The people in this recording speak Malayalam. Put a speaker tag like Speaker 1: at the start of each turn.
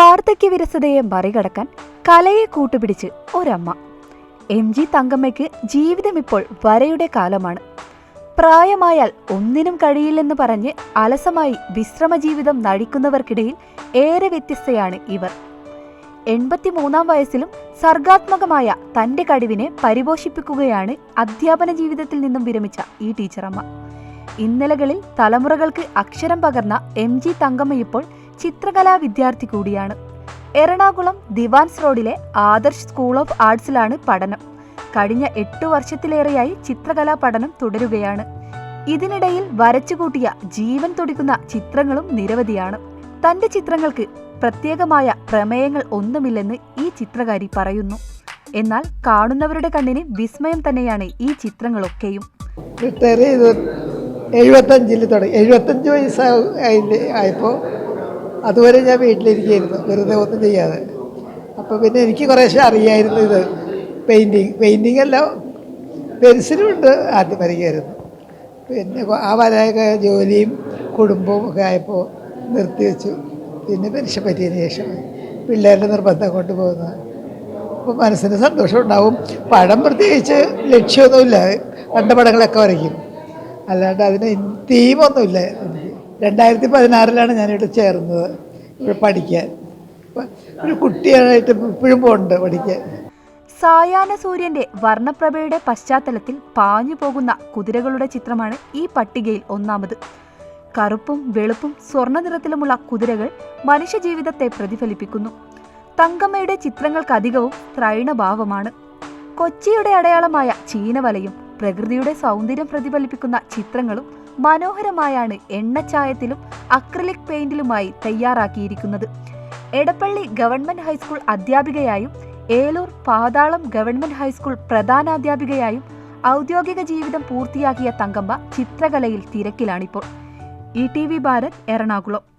Speaker 1: വാർദ്ധക്യ വിരസതയെ മറികടക്കാൻ കലയെ കൂട്ടുപിടിച്ച് ഒരമ്മ. എം. ജി. തങ്കമ്മയ്ക്ക് ജീവിതം ഇപ്പോൾ വരയുടെ കാലമാണ്. പ്രായമായാൽ ഒന്നിനും കഴിയില്ലെന്ന് പറഞ്ഞ് അലസമായി വിശ്രമ ജീവിതം നടിക്കുന്നവർക്കിടയിൽ ഏറെ വ്യത്യസ്തയാണ് ഇവർ. എൺപത്തിമൂന്നാം വയസ്സിലും സർഗാത്മകമായ തന്റെ കഴിവിനെ പരിപോഷിപ്പിക്കുകയാണ് അധ്യാപന ജീവിതത്തിൽ നിന്നും വിരമിച്ച ഈ ടീച്ചറമ്മ. ഇന്നലകളിൽ തലമുറകൾക്ക് അക്ഷരം പകർന്ന എം. ജി. തങ്കമ്മ ഇപ്പോൾ ചിത്രകലാ വിദ്യാർത്ഥി കൂടിയാണ്. എറണാകുളം ദിവാൻസ് റോഡിലെ ആദർശ് സ്കൂൾ ഓഫ് ആർട്സിലാണ് പഠനം. കഴിഞ്ഞ എട്ടു വർഷത്തിലേറെയായി ചിത്രകലാ പഠനം തുടരുകയാണ്. ഇതിനിടയിൽ വരച്ചുകൂട്ടിയ ജീവൻ തുടിക്കുന്ന ചിത്രങ്ങളും നിരവധിയാണ്. തന്റെ ചിത്രങ്ങൾക്ക് പ്രത്യേകമായ പ്രമേയങ്ങൾ ഒന്നുമില്ലെന്ന് ഈ ചിത്രകാരി പറയുന്നു. എന്നാൽ കാണുന്നവരുടെ കണ്ണിന് വിസ്മയം തന്നെയാണ് ഈ ചിത്രങ്ങളൊക്കെയും.
Speaker 2: എഴുപത്തഞ്ചിൽ തുടങ്ങി. എഴുപത്തഞ്ച് വയസ്സായി ആയപ്പോൾ അതുവരെ ഞാൻ വീട്ടിലിരിക്കുകയായിരുന്നു. വെറുതെ ഒന്നും ചെയ്യാതെ. അപ്പോൾ പിന്നെ എനിക്ക് കുറേശ്ശെ അറിയായിരുന്നു ഇത്. പെയിന്റിങ് പെയിന്റിങ് അല്ല പെൻസിലുണ്ട് ആദ്യം വരയ്ക്കായിരുന്നു പിന്നെ ആ വരയൊക്കെ ജോലിയും കുടുംബവും ഒക്കെ ആയപ്പോൾ നിർത്തിവെച്ചു പിന്നെ പെൻഷൻ പറ്റിയതിന് ശേഷം പിള്ളേരുടെ നിർബന്ധം കൊണ്ട് പോകുന്നത് അപ്പോൾ മനസ്സിന് സന്തോഷം ഉണ്ടാവും. പടം പ്രത്യേകിച്ച് ലക്ഷ്യമൊന്നുമില്ല. കണ്ട പടങ്ങളൊക്കെ വരയ്ക്കും. അല്ലാണ്ട് അതിന് തീമൊന്നുമില്ല രണ്ടായിരത്തി പതിനാറിലാണ് ഞാനിവിടെ ചേർന്നത്. ഇവിടെ പഠിക്കാൻ. ഒരു കുട്ടിയായിട്ട് ഇപ്പോഴും പോകുന്നുണ്ട് പഠിക്കാൻ.
Speaker 1: സായാഹ്ന സൂര്യന്റെ വർണപ്രഭയുടെ പശ്ചാത്തലത്തിൽ പാഞ്ഞു പോകുന്ന കുതിരകളുടെ ചിത്രമാണ് ഈ പട്ടികയിൽ ഒന്നാമത്. കറുപ്പും വെളുപ്പും സ്വർണ നിറത്തിലുമുള്ള കുതിരകൾ മനുഷ്യജീവിതത്തെ പ്രതിഫലിപ്പിക്കുന്നു. തങ്കമ്മയുടെ ചിത്രങ്ങൾക്കധികവും ത്രൈണഭാവമാണ്. കൊച്ചിയുടെ അടയാളമായ ചീനവലയും പ്രകൃതിയുടെ സൗന്ദര്യം പ്രതിഫലിപ്പിക്കുന്ന ചിത്രങ്ങളും മനോഹരമായാണ് എണ്ണച്ചായത്തിലും അക്രിലിക് പെയിന്റിലുമായി തയ്യാറാക്കിയിരിക്കുന്നത്. Edappally government high school അധ്യാപികയായും Eloor Pathalam government high school പ്രധാനാധ്യാപികയായും ഔദ്യോഗിക ജീവിതം പൂർത്തിയാക്കിയ തങ്കമ്മ ചിത്രകലയിൽ തിരക്കിലാണിപ്പോൾ. E T V Bharat Ernakulam.